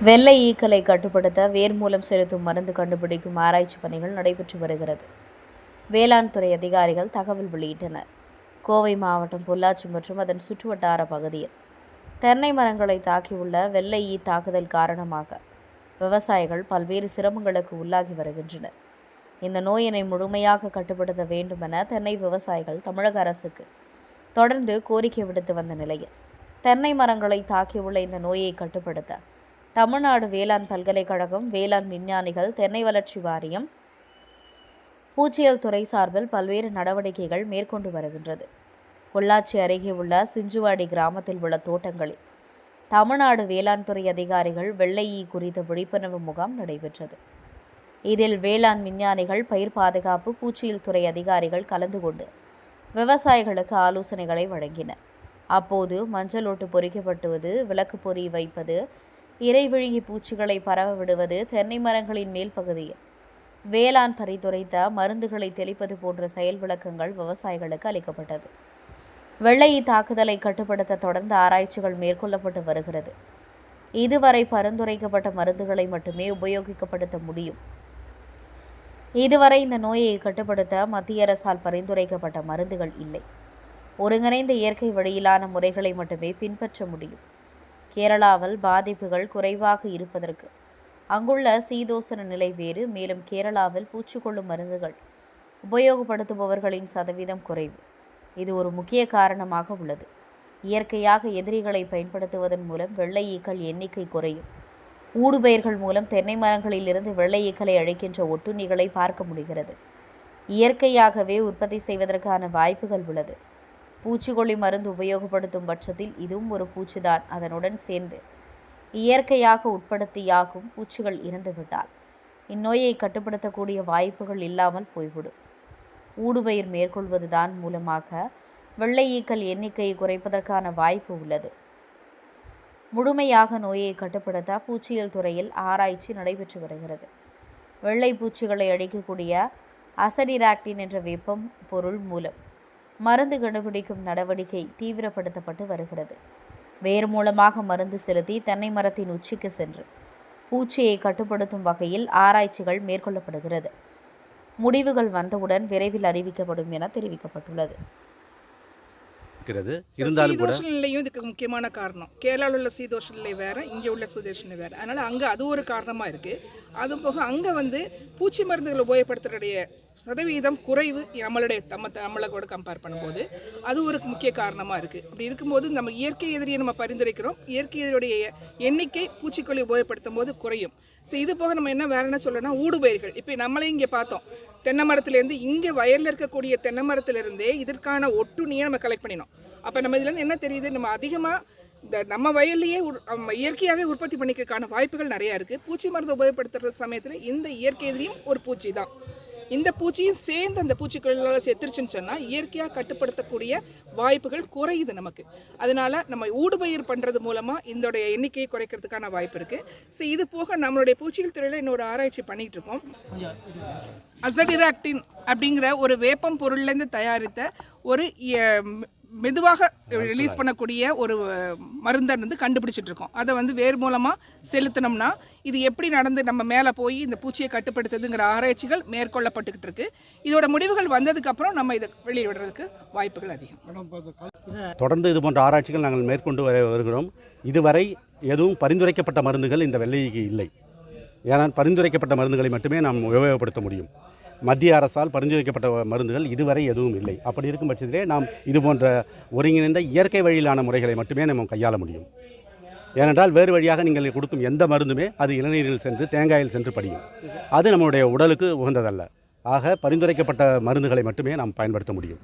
வெள்ளை ஈக்களை கட்டுப்படுத்த வேர் மூலம் செலுத்தும் மருந்து கண்டுபிடிக்கும் ஆராய்ச்சி பணிகள் நடைபெற்று வருகிறது. வேளாண் துறை அதிகாரிகள் தகவல் வெளியிட்டனர். கோவை மாவட்டம் பொள்ளாச்சி மற்றும் அதன் சுற்றுவட்டார பகுதியில் தென்னை மரங்களை தாக்கியுள்ள வெள்ளை ஈ தாக்குதல் காரணமாக விவசாயிகள் பல்வேறு சிரமங்களுக்கு உள்ளாகி வருகின்றனர். இந்த நோயினை முழுமையாக கட்டுப்படுத்த வேண்டுமென தென்னை விவசாயிகள் தமிழக அரசுக்கு தொடர்ந்து கோரிக்கை விடுத்து வந்த நிலையில் தென்னை மரங்களை தாக்கியுள்ள இந்த நோயை கட்டுப்படுத்த தமிழ்நாடு வேளாண் பல்கலைக்கழகம் வேளாண் விஞ்ஞானிகள் தென்னை வளர்ச்சி வாரியம் பூச்சியல் துறை சார்பில் பல்வேறு நடவடிக்கைகள் மேற்கொண்டு வருகின்றது. பொள்ளாச்சி அருகே உள்ள சிஞ்சுவாடி கிராமத்தில் உள்ள தோட்டங்களில் தமிழ்நாடு வேளாண் துறை அதிகாரிகள் வெள்ளை ஈ குறித்த விழிப்புணர்வு முகாம் நடைபெற்றது. இதில் வேளாண் விஞ்ஞானிகள் பயிர் பாதுகாப்பு பூச்சியல் துறை அதிகாரிகள் கலந்து கொண்டு விவசாயிகளுக்கு ஆலோசனைகளை வழங்கினர். அப்போது மஞ்சள் ஓட்டு பொறிக்கப்பட்டுவது விளக்கு பொறி வைப்பது இறைவிழுகி பூச்சிகளை பரவ விடுவது தென்னை மரங்களின் மேல் பகுதியில் வேளாண் பரிந்துரைத்த மருந்துகளை தெளிப்பது போன்ற செயல் விளக்கங்கள் விவசாயிகளுக்கு அளிக்கப்பட்டது. வெள்ளை தாக்குதலை கட்டுப்படுத்த தொடர்ந்து ஆராய்ச்சிகள் மேற்கொள்ளப்பட்டு வருகிறது. இதுவரை பரிந்துரைக்கப்பட்ட மருந்துகளை மட்டுமே உபயோகிக்கப்படுத்த முடியும். இதுவரை இந்த நோயை கட்டுப்படுத்த மத்திய அரசால் பரிந்துரைக்கப்பட்ட மருந்துகள் இல்லை. ஒருங்கிணைந்த இயற்கை வழியிலான முறைகளை மட்டுமே பின்பற்ற முடியும். கேரளாவில் பாதிப்புகள் குறைவாக இருப்பதற்கு. அங்குள்ள சீதோசன நிலை வேறு மேலும் கேரளாவில் பூச்சிக்கொள்ளும் மருந்துகள் உபயோகப்படுத்துபவர்களின் சதவீதம் குறைவு. இது ஒரு முக்கிய காரணமாக உள்ளது. இயற்கையாக எதிரிகளை பயன்படுத்துவதன் மூலம் வெள்ளை ஈக்கள் எண்ணிக்கை குறையும். ஊடுபயிர்கள் மூலம் தென்னை மரங்களிலிருந்து வெள்ளை ஈக்களை அழைக்கின்ற ஒட்டுண்ணிகளை பார்க்க முடிகிறது. இயற்கையாகவே உற்பத்தி செய்வதற்கான வாய்ப்புகள் உள்ளது. பூச்சிக்கொல்லி மருந்து உபயோகப்படுத்தும் பட்சத்தில் இதுவும் ஒரு பூச்சிதான். அதனுடன் சேர்ந்து இயற்கையாக உட்படுத்தியாகும் பூச்சிகள் இறந்துவிட்டால் இந்நோயை கட்டுப்படுத்தக்கூடிய வாய்ப்புகள் இல்லாமல் போய்விடும். ஊடுபயிர் மேற்கொள்வதுதான் மூலமாக வெள்ளை ஈக்கள் எண்ணிக்கையை குறைப்பதற்கான வாய்ப்பு உள்ளது. முழுமையாக நோயை கட்டுப்படுத்த பூச்சியல் துறையில் ஆராய்ச்சி நடைபெற்று வருகிறது. வெள்ளை பூச்சிகளை அழிக்கக்கூடிய அசடிராக்டின் என்ற வெப்பம் பொருள் மூலம் மருந்து கண்டுபிடிக்கும் நடவடிக்கை தீவிரப்படுத்தப்பட்டு வருகிறது. வேர் மூலமாக மருந்து செலுத்தி தென்னை மரத்தின் உச்சிக்கு சென்று பூச்சியை கட்டுப்படுத்தும் வகையில் ஆராய்ச்சிகள் மேற்கொள்ளப்படுகிறது. முடிவுகள் வந்தவுடன் விரைவில் அறிவிக்கப்படும் என தெரிவிக்கப்பட்டுள்ளது. இருக்கிறது. இருந்தாலும் கூட இதுக்கு முக்கியமான காரணம். கேரளாவில் உள்ள சீதோஷ நிலை வேற இங்கே உள்ள சீதோஷ நிலை வேற. அதனால அங்கே அது ஒரு காரணமாக இருக்கு. அது போக அங்கே வந்து பூச்சி மருந்துகள் உபயோகப்படுத்துறதுடைய சதவீதம் குறைவு நம்மளுடைய நம்ம நம்மளோட கம்பேர் பண்ணும்போது அது ஒரு முக்கிய காரணமாக இருக்குது அப்படி இருக்கும்போது நம்ம இயற்கை எதிரியை நம்ம பரிந்துரைக்கிறோம். இயற்கை எதிரியுடைய எண்ணிக்கை பூச்சிக்கொல்லி உபயோகப்படுத்தும் போது குறையும். ஸோ இது போக நம்ம என்ன வேற என்ன சொல்லணும்னா ஊடுபயிர்கள் இப்போ நம்மளே இங்கே பார்த்தோம். தென்னை மரத்துலேருந்து இங்கே வயலில் இருக்கக்கூடிய தென்னை மரத்துலேருந்தே இதற்கான ஒட்டுணியை நம்ம கலெக்ட் பண்ணினோம். அப்போ நம்ம இதுலேருந்து என்ன தெரியுது? நம்ம அதிகமாக இந்த நம்ம வயல்லையே நம்ம இயற்கையாகவே உற்பத்தி பண்ணிக்கிறதுக்கான வாய்ப்புகள் நிறையா இருக்குது பூச்சி மருந்து உபயோகப்படுத்துகிற சமயத்தில் இந்த இயற்கை எதிரியும் ஒரு பூச்சி தான். இந்த பூச்சியும் சேர்ந்து அந்த பூச்சிக்கொல்லியால் செத்துருச்சுன்னு சொன்னால் இயற்கையாக கட்டுப்படுத்தக்கூடிய வாய்ப்புகள் குறையுது நமக்கு. அதனால நம்ம ஊடுபயிர் பண்ணுறது மூலமாக இதோடைய எண்ணிக்கையை குறைக்கிறதுக்கான வாய்ப்பு இருக்குது ஸோ இது போக நம்மளுடைய பூச்சிகள் துறையில் இன்னொரு ஆராய்ச்சி பண்ணிகிட்டு இருக்கோம் அசடிராக்டின் அப்படிங்கிற ஒரு வேப்பம் பொருள்லேருந்து தயாரித்த ஒரு மெதுவாக ரிலீஸ் பண்ணக்கூடிய ஒரு மருந்தை வந்து கண்டுபிடிச்சிட்டு இருக்கோம் அதை வந்து வேர் மூலமாக செலுத்தினோம்னா இது எப்படி நடந்து நம்ம மேலே போய் இந்த பூச்சியை கட்டுப்படுத்துதுங்கிற ஆராய்ச்சிகள் மேற்கொள்ளப்பட்டுக்கிட்டு இருக்கு இதோட முடிவுகள் வந்ததுக்கப்புறம் நம்ம இதை வெளியிடுறதுக்கு வாய்ப்புகள் அதிகம். தொடர்ந்து இது போன்ற ஆராய்ச்சிகள் நாங்கள் மேற்கொண்டு வர வருகிறோம். இதுவரை எதுவும் பரிந்துரைக்கப்பட்ட மருந்துகள் இந்த வெள்ளைக்கு இல்லை. ஏனால் பரிந்துரைக்கப்பட்ட மருந்துகளை மட்டுமே நாம் உபயோகப்படுத்த முடியும். மத்திய அரசால் பரிந்துரைக்கப்பட்ட மருந்துகள் இதுவரை எதுவும் இல்லை. அப்படி இருக்கும் பட்சத்திலே நாம் இது போன்ற ஒருங்கிணைந்த இயற்கை வழியிலான முறைகளை மட்டுமே நம்ம கையாள முடியும். ஏனென்றால் வேறு வழியாக நீங்கள் கொடுக்கும் எந்த மருந்துமே அது இளநீரில் சென்று தேங்காயில் சென்று படியும். அது நம்முடைய உடலுக்கு உகந்ததல்ல. ஆக பரிந்துரைக்கப்பட்ட மருந்துகளை மட்டுமே நாம் பயன்படுத்த முடியும்.